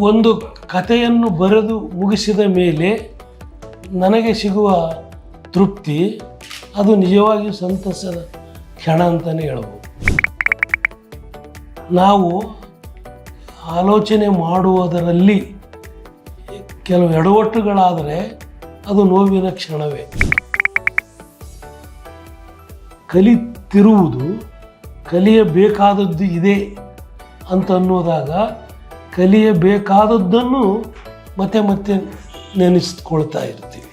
ಒಂದು ಕಥೆಯನ್ನು ಬರೆದು ಮುಗಿಸಿದ ಮೇಲೆ ನನಗೆ ಸಿಗುವ ತೃಪ್ತಿ, ಅದು ನಿಜವಾಗಿಯೂ ಸಂತಸದ ಕ್ಷಣ ಅಂತಲೇ ಹೇಳ್ಬೋದು. ನಾವು ಆಲೋಚನೆ ಮಾಡುವುದರಲ್ಲಿ ಕೆಲವು ಎಡವಟ್ಟುಗಳಾದರೆ ಅದು ನೋವಿನ ಕ್ಷಣವೇ. ಕಲಿತಿರುವುದು, ಕಲಿಯಬೇಕಾದದ್ದು ಇದೆ ಅಂತ ಅನ್ನೋದಾಗ ಕಲಿಯಬೇಕಾದದ್ದನ್ನು ಮತ್ತೆ ಮತ್ತೆ ನೆನೆಸ್ಕೊಳ್ತಾ ಇರ್ತೀವಿ.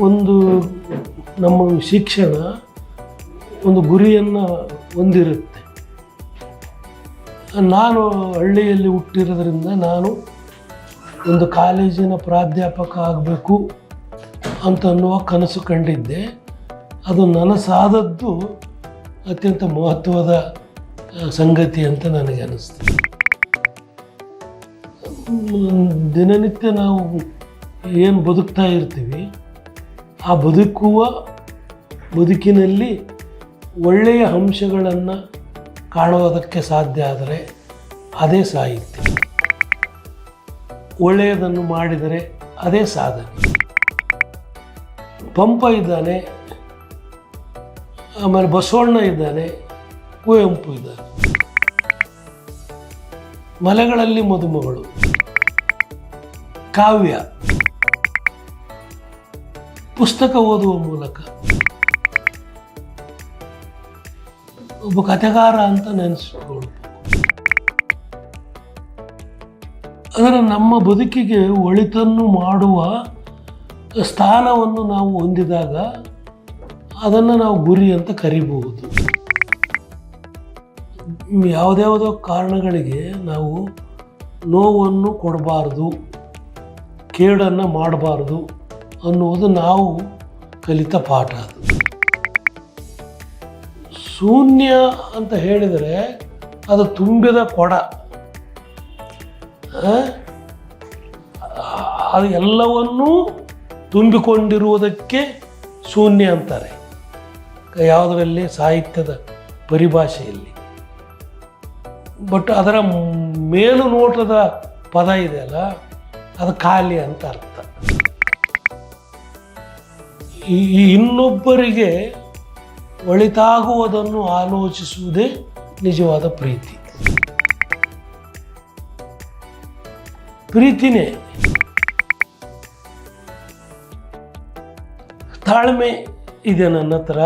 ಒಂದು ನಮ್ಮ ಶಿಕ್ಷಣ ಒಂದು ಗುರಿಯನ್ನು ಹೊಂದಿರುತ್ತೆ. ನಾನು ಹಳ್ಳಿಯಲ್ಲಿ ಹುಟ್ಟಿರೋದ್ರಿಂದ ನಾನು ಒಂದು ಕಾಲೇಜಿನ ಪ್ರಾಧ್ಯಾಪಕ ಆಗಬೇಕು ಅಂತ ಅನ್ನುವ ಕನಸು ಕಂಡಿದ್ದೆ. ಅದು ನನಸಾದದ್ದು ಅತ್ಯಂತ ಮಹತ್ವದ ಸಂಗತಿ ಅಂತ ನನಗೆ ಅನ್ನಿಸ್ತದೆ ದಿನನಿತ್ಯ ನಾವು ಏನು ಬದುಕ್ತಾ ಇರ್ತೀವಿ, ಆ ಬದುಕುವ ಬದುಕಿನಲ್ಲಿ ಒಳ್ಳೆಯ ಅಂಶಗಳನ್ನು ಕಾಣುವುದಕ್ಕೆ ಸಾಧ್ಯ ಆದರೆ ಅದೇ ಸಾಹಿತ್ಯ. ಒಳ್ಳೆಯದನ್ನು ಮಾಡಿದರೆ ಅದೇ ಸಾಧನೆ. ಪಂಪ ಇದ್ದಾನೆ, ಆಮೇಲೆ ಬಸವಣ್ಣ ಇದ್ದಾನೆ ಕುವೆಂಪು ಇದ್ದಾರೆ ಮಲೆಗಳಲ್ಲಿ ಮದುಮಗಳು ಕಾವ್ಯ. ಪುಸ್ತಕ ಓದುವ ಮೂಲಕ. ಒಬ್ಬ ಕಥೆಗಾರ ಅಂತ ನೆನೆಸ್ಕೊಳ್ಬೇಕು. ಅದರ ನಮ್ಮ ಬದುಕಿಗೆ ಒಳಿತನ್ನು ಮಾಡುವ ಸ್ಥಾನವನ್ನು ನಾವು ಹೊಂದಿದಾಗ ಅದನ್ನು ನಾವು ಗುರಿ ಅಂತ ಕರಿಬಹುದು. ಯಾವುದ್ಯಾವುದೋ ಕಾರಣಗಳಿಗೆ ನಾವು ನೋವನ್ನು ಕೊಡಬಾರ್ದು, ಕೇಡನ್ನು ಮಾಡಬಾರ್ದು ಅನ್ನುವುದು ನಾವು ಕಲಿತ ಪಾಠ ಅದು. ಶೂನ್ಯ ಅಂತ ಹೇಳಿದರೆ ಅದು ತುಂಬಿದ ಕೊಡ? ಅದು ಎಲ್ಲವನ್ನೂ ತುಂಬಿಕೊಂಡಿರುವುದಕ್ಕೆ ಶೂನ್ಯ ಅಂತಾರೆ. ಯಾವುದರಲ್ಲಿ ಸಾಹಿತ್ಯದ ಪರಿಭಾಷೆಯಲ್ಲಿ. ಬಟ್ ಅದರ ಮೇಲು ನೋಟದ ಪದ ಇದೆಯಲ್ಲ ಅದು ಖಾಲಿ ಅಂತ ಅರ್ಥ. ಈ ಇನ್ನೊಬ್ಬರಿಗೆ ಒಳಿತಾಗುವುದನ್ನು ಆಲೋಚಿಸುವುದೇ ನಿಜವಾದ ಪ್ರೀತಿ. ಪ್ರೀತಿನೇ ತಾಳ್ಮೆ ಇದೆ ನನ್ನ ಹತ್ರ,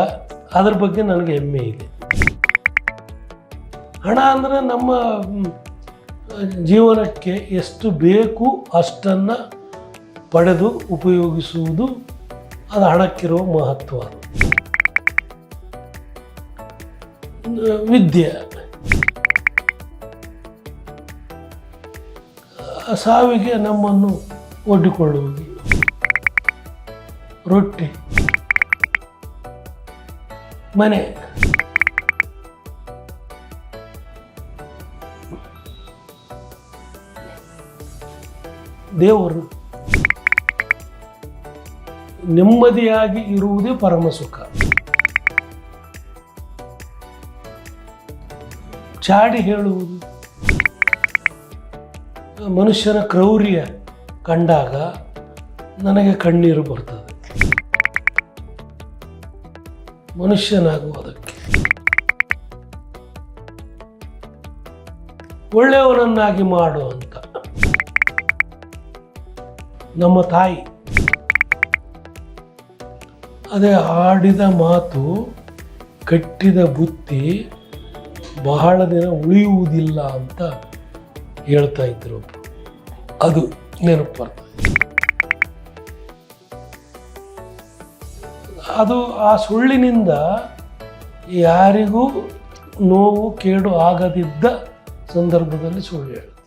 ಅದ್ರ ಬಗ್ಗೆ ನನಗೆ ಹೆಮ್ಮೆ ಇದೆ. ಹಣ ಅಂದರೆ ನಮ್ಮ ಜೀವನಕ್ಕೆ ಎಷ್ಟು ಬೇಕು ಅಷ್ಟನ್ನು ಪಡೆದು ಉಪಯೋಗಿಸುವುದು ಅದು ಹಣಕ್ಕಿರುವ ಮಹತ್ವ. ವಿದ್ಯೆ. ಸಾವಿಗೆ ನಮ್ಮನ್ನು ಒಡ್ಡಿಕೊಳ್ಳುವುದು. ರೊಟ್ಟಿ. ಮನೆ. ದೇವರು ನೆಮ್ಮದಿಯಾಗಿ ಇರುವುದೇ ಪರಮ ಸುಖ. ಚಾಡಿ ಹೇಳುವುದು, ಮನುಷ್ಯನ ಕ್ರೌರ್ಯ ಕಂಡಾಗ ನನಗೆ ಕಣ್ಣೀರು ಬರ್ತದೆ. ಮನುಷ್ಯನಾಗುವುದಕ್ಕೆ ಒಳ್ಳೆಯವನನ್ನಾಗಿ ಮಾಡು ನಮ್ಮ ತಾಯಿ. ಅದೇ ಆಡಿದ ಮಾತು, ಕಟ್ಟಿದ ಬುತ್ತಿ ಬಹಳ ದಿನ ಉಳಿಯುವುದಿಲ್ಲ ಅಂತ ಹೇಳ್ತಾ ಇದ್ರು. ಅದು ನೆನಪು ಬರ್ತದೆ ಅದು ಆ ಸುಳ್ಳಿನಿಂದ ಯಾರಿಗೂ ನೋವು, ಕೇಡು ಆಗದಿದ್ದ ಸಂದರ್ಭದಲ್ಲಿ ಸುಳ್ಳು ಹೇಳು